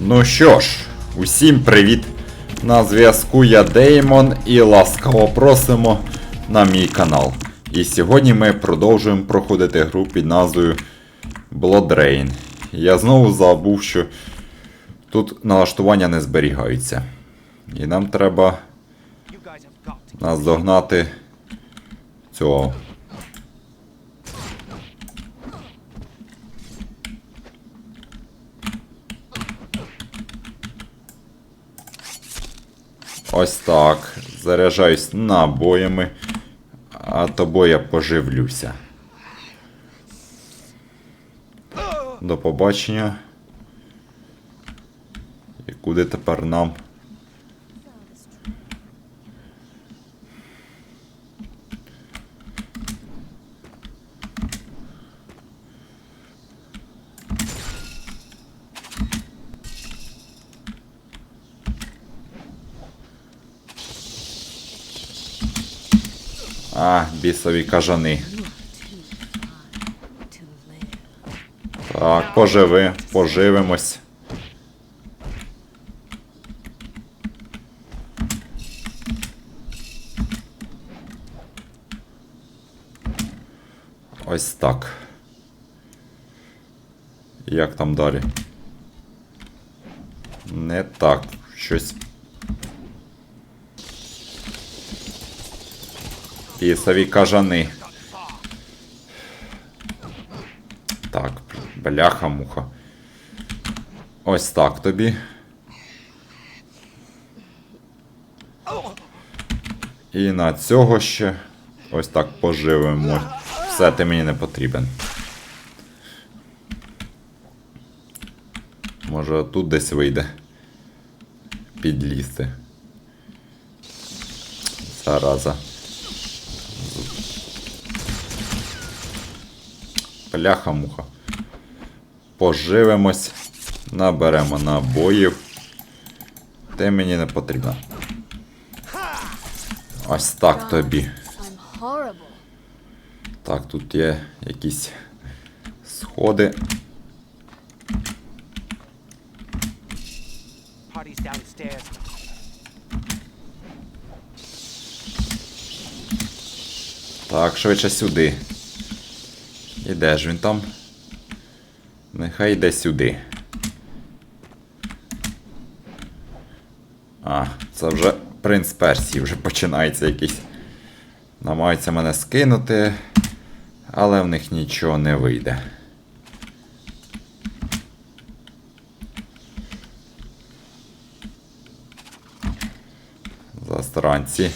Ну що ж, усім привіт! На зв'язку я Деймон і ласкаво просимо на мій канал. І сьогодні ми продовжуємо проходити гру під назвою Blood Rain. Я знову забув, що тут налаштування не зберігаються. І нам треба наздогнати цього. Ось так. Заряджаюсь набоями, а тобою я поживлюся. До побачення. І куди тепер нам? А, бісові кажани. Так, поживи, поживимось. Ось так. Як там далі? Не так. Щось. Пісові кажани. Так, бляха-муха. Ось так тобі. І на цього ще ось так поживемо. Все, ти мені не потрібен. Може тут десь вийде. Підлізти. Зараза. Бляха-муха. Поживимось. Наберемо набоїв. Ти мені не потрібно. Ось так тобі. Так, тут є якісь сходи. Так, швидше сюди. І де ж він там? Нехай йде сюди. А, це вже принц Персії, вже починається якийсь. Намагаються мене скинути, але в них нічого не вийде. Застранці.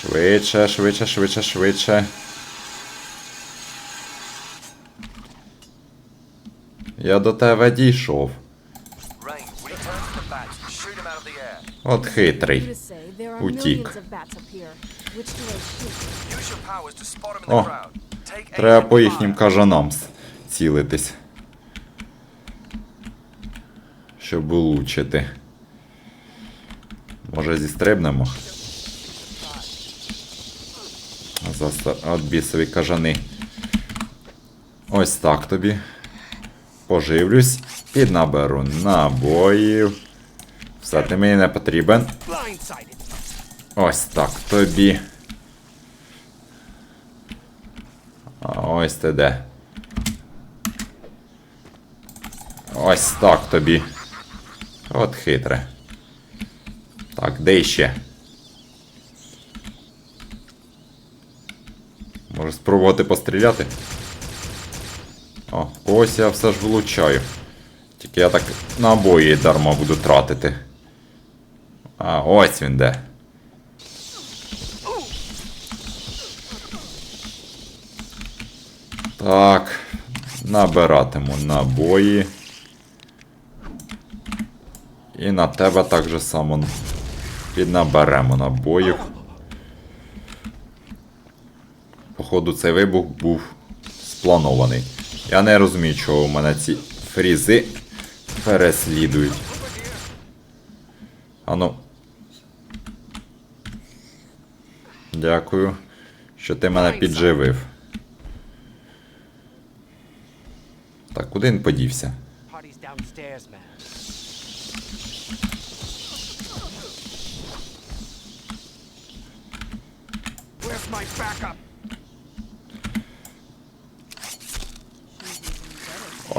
Швидше, швидше, швидше, швидше. Use your powers to spot him in О, Треба по їхнім кажанам цілитись. Щоб улучшити. Може зістрибнемо? От бісові кажани. Ось так тобі. Поживлюсь і наберу набоїв. Все, ти мені не потрібен. Ось так тобі. Ось ти де. Ось так тобі. От хитре. Так, де ще? Може спробувати постріляти? О, ось я все ж влучаю. Тільки я так набої дарма буду тратити. А, ось він де. Так, набиратиму набої. І на тебе так же само піднаберемо набоїв. Походу, цей вибух був спланований. Я не розумію, чого у мене ці фрізи переслідують. Ану. Дякую, що ти мене підживив. Так, куди він подівся? my backup?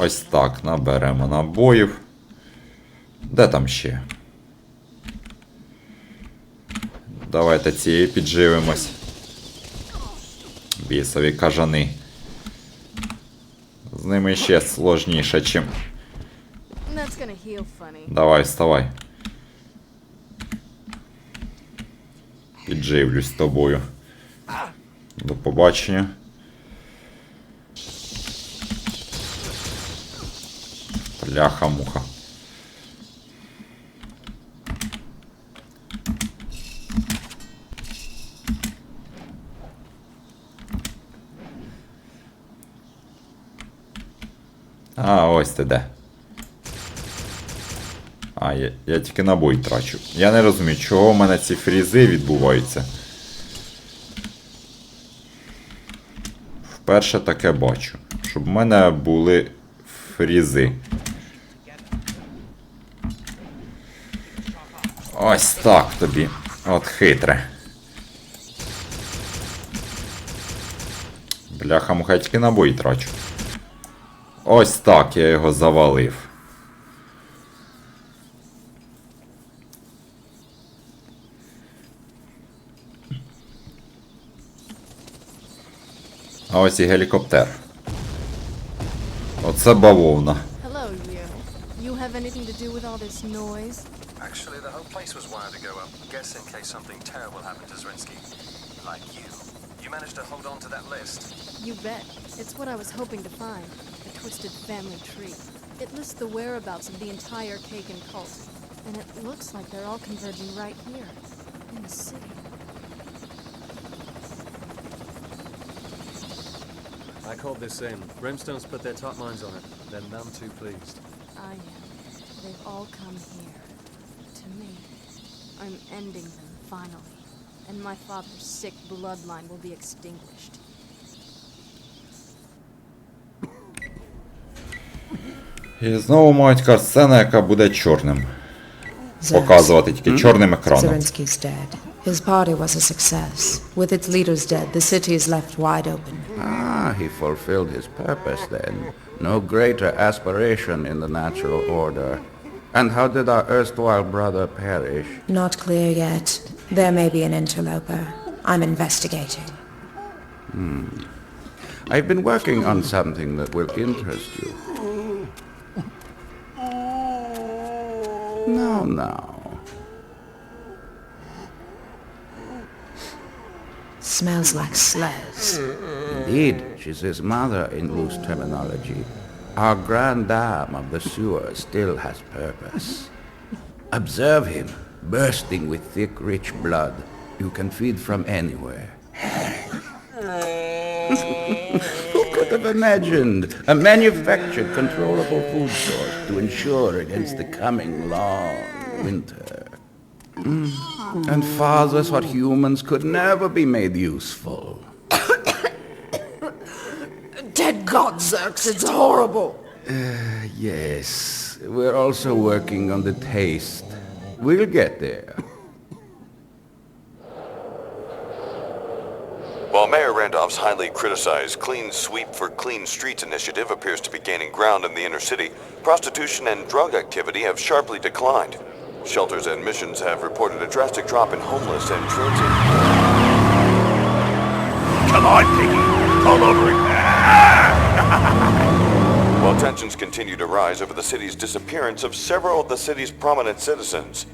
Ось так, наберемо набоїв. Де там ще? Давайте цією підживимось. Бісові кажани. З ними ще сложніше, чим. Давай, вставай. Підживлюсь з тобою. До побачення. Бляха-муха. А, ось ти де. А, я, я тільки набой трачу. Я не розумію, чого в мене ці фрізи відбуваються. Вперше таке бачу. Щоб в мене були фрізи. Ось так тобі. От хитре. Бляха, муха, тільки набої трачу. Ось так я його завалив. А ось і гелікоптер. Оце бавовна. Hello, you. You have anything to do with all this noise? Actually, the whole place was wired to go up, guess in case something terrible happened to Zrinsky. Like you. You managed to hold on to that list. You bet. It's what I was hoping to find. A twisted family tree. It lists the whereabouts of the entire Kagan cult. And it looks like they're all converging right here. In the city. I called this in. Brimstone's put their top minds on it. They're none too pleased. I am. They've all come here To me. I'm ending them, finally. And my father's sick bloodline will be extinguished. І знову мають касцена, яка буде чорним. Показувати тільки чорним екраном. Zelensky's dead. His party was a success. With its leaders dead, the city is left wide open. Ah, he fulfilled his purpose then. No greater aspiration in the natural order. And how did our erstwhile brother perish? Not clear yet. There may be an interloper. I'm investigating. Hmm. I've been working on something that will interest you. Now, now. Smells like slurs. Indeed, she's his mother in loose terminology. Our grand dame of the sewer still has purpose. Observe him, bursting with thick, rich blood. You can feed from anywhere. Who could have imagined a manufactured, controllable food source to ensure against the coming long winter? Mm. And fathers what humans could never be made useful. Dead God, Zerx, it's horrible! Uh, yes, we're also working on the taste. We'll get there. While Mayor Randolph's highly criticized Clean Sweep for Clean Streets initiative appears to be gaining ground in the inner city, prostitution and drug activity have sharply declined. Shelters and missions have reported a drastic drop in homeless and transient. Come on, Piggy. All over it. While tensions continue to rise over the city's disappearance of several of the city's prominent citizens.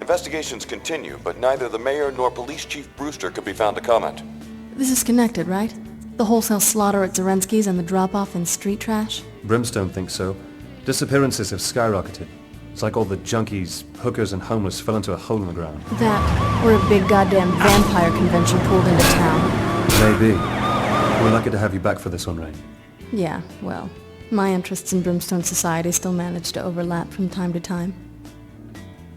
Investigations continue, but neither the mayor nor police chief Brewster could be found to comment. This is connected, right? The wholesale slaughter at Zelensky's and the drop-off in street trash? Brimstone thinks so. Disappearances have skyrocketed. It's like all the junkies, hookers, and homeless fell into a hole in the ground. That, or a big goddamn vampire convention pulled into town. Maybe. We're lucky to have you back for this one, Rain. Yeah, well, my interests in Brimstone Society still manage to overlap from time to time.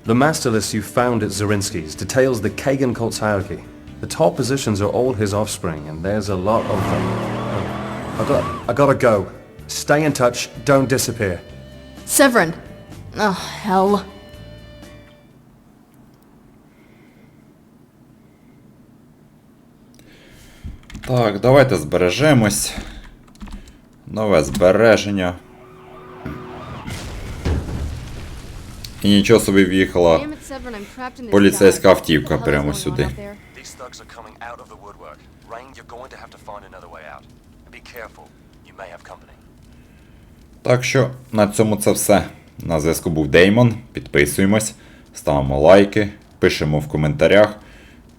The master list you found at Zerinsky's details the Kagan cult's hierarchy. The top positions are all his offspring, and there's a lot of them. Oh, I got, I gotta go. Stay in touch. Don't disappear. Severin! Oh, hell. Так, давайте збережемось. Нове збереження. І нічого собі в'їхала. Поліцейська автівка прямо сюди. Так що на цьому це все. На зв'язку був Деймон. Підписуємось, ставимо лайки, пишемо в коментарях.